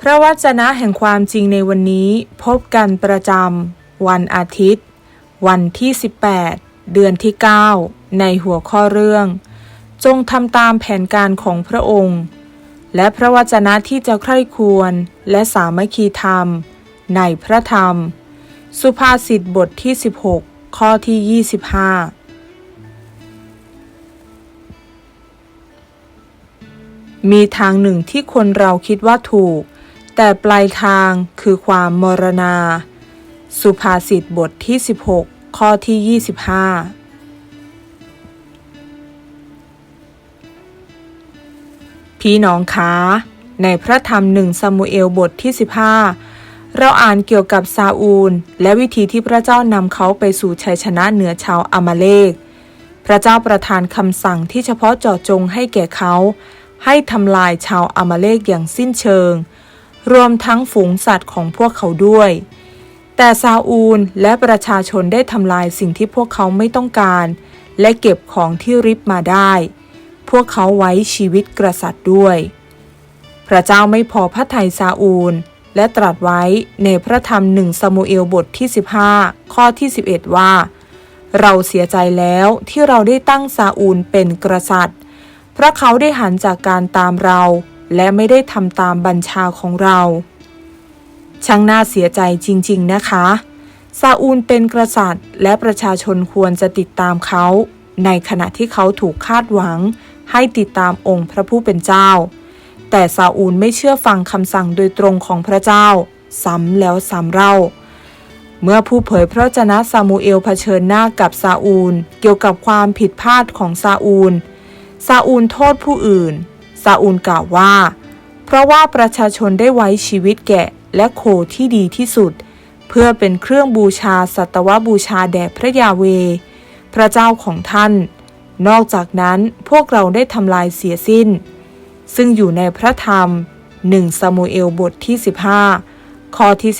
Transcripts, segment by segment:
พระวจนะแห่งความจริงในวันนี้พบกันประจำวันอาทิตย์ วันที่ 18 เดือนที่ 9 ในหัวข้อเรื่อง จงทำตามแผนการของพระองค์ และพระวจนะที่จะใคร่ควรและสามัคคีธรรม ในพระธรรม สุภาษิตบทที่ 16 ข้อที่ 25มีทางหนึ่งที่คนเราคิดว่าถูก แต่ปลายทางคือความมรณา สุภาษิตบทที่ 16 ข้อที่ 25พี่น้องคะในพระธรรมหนึ่งซามูเอลบทที่ 15 เราอ่านเกี่ยวกับซาอูล และวิธีที่พระเจ้านำเขาไปสู่ชัยชนะเหนือชาวอามาเลก พระเจ้าประทานคำสั่งที่เฉพาะเจาะจงให้แก่เขา ให้ทำลายชาวอามาเลกอย่างสิ้นเชิง รวมทั้งฝูงสัตว์ของพวกเขาด้วย แต่ซาอูลและประชาชนได้ทำลายสิ่งที่พวกเขาไม่ต้องการ และเก็บของที่ริบมาได้ พวกเขาไว้ชีวิตกษัตริย์ด้วย พระเจ้าไม่พอพระทัยซาอูล และตรัสไว้ในพระธรรมหนึ่งซามูเอลบทที่ 15 ข้อที่ 11 ว่า เราเสียใจแล้วที่เราได้ตั้งซาอูลเป็นกษัตริย์ เพราะเขาได้หันจากการตามเรา และไม่ได้ทำตามบัญชาของเรา ช่างน่าเสียใจจริง ๆ นะคะ ซาอูลเป็นกษัตริย์ และประชาชนควรจะติดตามเขา ในขณะที่เขาถูกคาดหวัง ให้ติดตามองค์พระผู้เป็นเจ้า แต่ซาอูลไม่เชื่อฟังคำสั่งโดยตรงของพระเจ้า ซ้ำแล้วซ้ำเล่าเมื่อผู้เผยพระวจนะซามูเอลเผชิญหน้ากับซาอูล เกี่ยวกับความผิดพลาดของซาอูล ซาอูลโทษผู้อื่น ซาอูลกล่าวว่า เพราะว่าประชาชนได้ไว้ชีวิตแกะและโคที่ดีที่สุด เพื่อเป็นเครื่องบูชาสัตวบูชาแด่พระยาเว พระเจ้าของท่าน นอกจากนั้นพวกเราได้ทำลายเสียสิ้น ซึ่งอยู่ในพระธรรมหนึ่งซามูเอลบทที่ 15 ข้อที่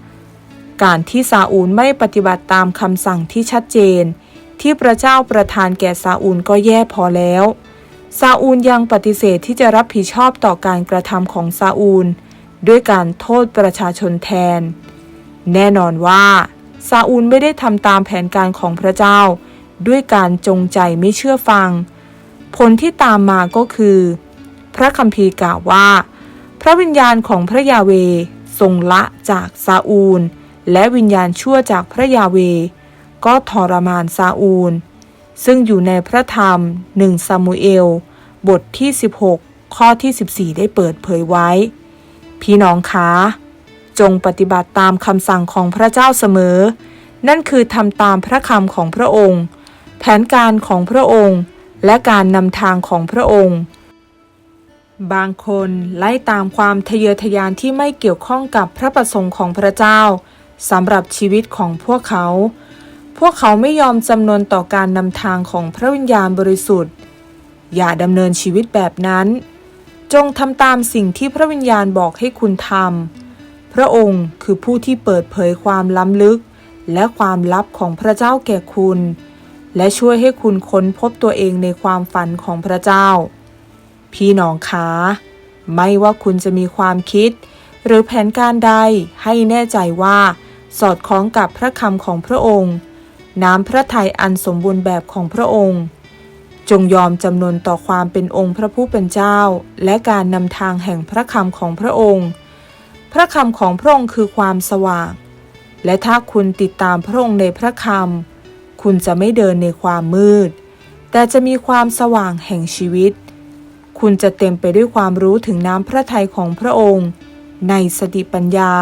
15 การที่ซาอูลไม่ปฏิบัติตามคำสั่งที่ชัดเจน ที่พระเจ้าประทานแก่ซาอูลก็แย่พอแล้ว ซาอูลยังปฏิเสธที่จะรับผิดชอบต่อการกระทำของซาอูล ด้วยการโทษประชาชนแทน แน่นอนว่าซาอูลไม่ได้ทำตามแผนการของพระเจ้า ด้วยการจงใจไม่เชื่อฟัง ผลที่ตามมาก็คือ พระคัมภีร์กล่าวว่า พระวิญญาณของพระยาเวทรงละจากซาอูล และวิญญาณชั่วจากพระยาเวก็ทรมานซาอูล ซึ่งอยู่ในพระธรรมหนึ่งซามูเอล บทที่ 16 ข้อที่ 14 ได้เปิดเผยไว้ พี่น้องคะจงปฏิบัติตามคำสั่งของพระเจ้าเสมอ นั่นคือทำตามพระคำของพระองค์ แผนการของพระองค์ และการนำทางของพระองค์ บางคนไล่ตามความทะเยอทะยานที่ไม่เกี่ยวข้องกับพระประสงค์ของพระเจ้าสำหรับชีวิตของพวกเขา วกเขาไม่ยอมจำนวนต่อการนำทางของพระวิญญาณบริสุทธิ์ อย่าดำเนินชีวิตแบบนั้น จงทำตามสิ่งที่พระวิญญาณบอกให้คุณทำ พระองค์คือผู้ที่เปิดเผยความล้ำลึก และความลับของพระเจ้าแก่คุณ และช่วยให้คุณค้นพบตัวเองในความฝันของพระเจ้า พี่น้องคะไม่ว่าคุณจะมีความคิด หรือแผนการใดให้แน่ใจว่า สอดคล้องกับพระคำของพระองค์ น้ำพระทัยอันสมบูรณ์แบบของพระองค์ จงยอมจำนนต่อความเป็นองค์พระผู้เป็นเจ้า และการนำทางแห่งพระคำของพระองค์ พระคำของพระองค์คือความสว่าง และถ้าคุณติดตามพระองค์ในพระคำคุณจะไม่เดินในความมืด แต่จะมีความสว่างแห่งชีวิต คุณจะเต็มไปด้วยความรู้ถึงน้ำพระทัยของพระองค์ ในสติปัญญา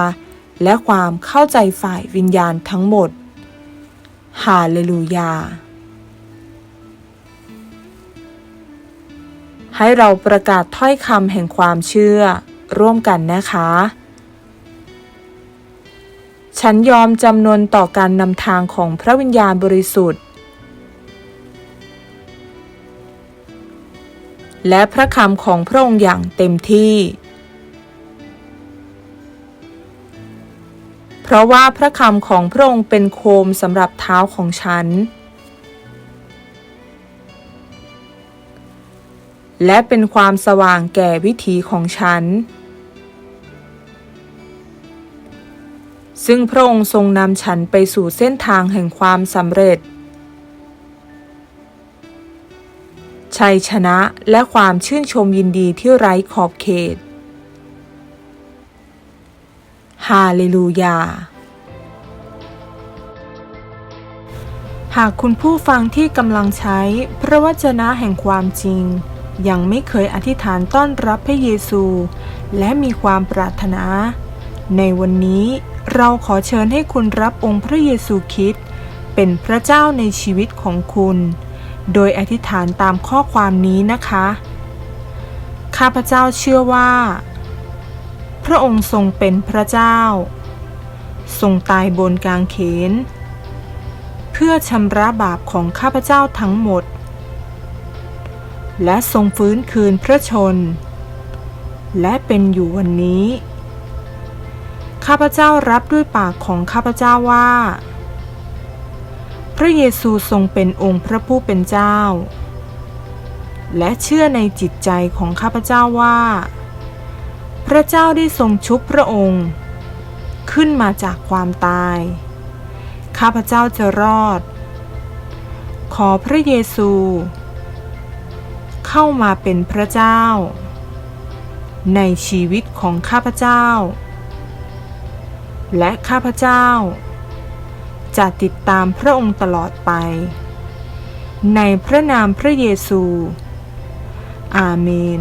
และความเข้าใจฝ่ายวิญญาณทั้งหมด ฮาเลลูยา ให้เราประกาศถ้อยคำแห่งความเชื่อร่วมกันนะคะ ฉันยอมจำนนต่อการนำทางของพระวิญญาณบริสุทธิ์ และพระคำของพระองค์อย่างเต็มที่ เพราะว่าพระคำของพระองค์เป็นโคมสำหรับเท้าของฉัน และเป็นความสว่างแก่วิถีของฉัน ซึ่งพระองค์ทรงนำฉันไปสู่เส้นทางแห่งความสำเร็จ ชัยชนะและความชื่นชมยินดีที่ไร้ขอบเขต ฮาเลลูยา หากคุณผู้ฟังที่กำลังใช้พระวจนะแห่งความจริง ยังไม่เคยอธิษฐานต้อนรับพระเยซู และมีความปรารถนา ในวันนี้เราขอเชิญให้คุณรับองค์พระเยซูคริสต์เป็นพระเจ้าในชีวิตของคุณ โดยอธิษฐานตามข้อความนี้นะคะ ข้าพเจ้าเชื่อว่า ระองค์ทรงเป็นพระเจ้า ทรงตายบนกางเขน เพื่อชำระบาปของข้าพเจ้าทั้งหมด และทรงฟื้นคืนพระชน และเป็นอยู่วันนี้ ข้าพเจ้ารับด้วยปากของข้าพเจ้าว่า พระเยซูทรงเป็นองค์พระผู้เป็นเจ้า และเชื่อในจิตใจของข้าพเจ้าว่า พระเจ้าได้ทรงชุบพระองค์ ขึ้นมาจากความตาย ข้าพเจ้าจะรอด ขอพระเยซู เข้ามาเป็นพระเจ้า ในชีวิตของข้าพเจ้า และข้าพเจ้า จะติดตามพระองค์ตลอดไป ในพระนามพระเยซู อาเมน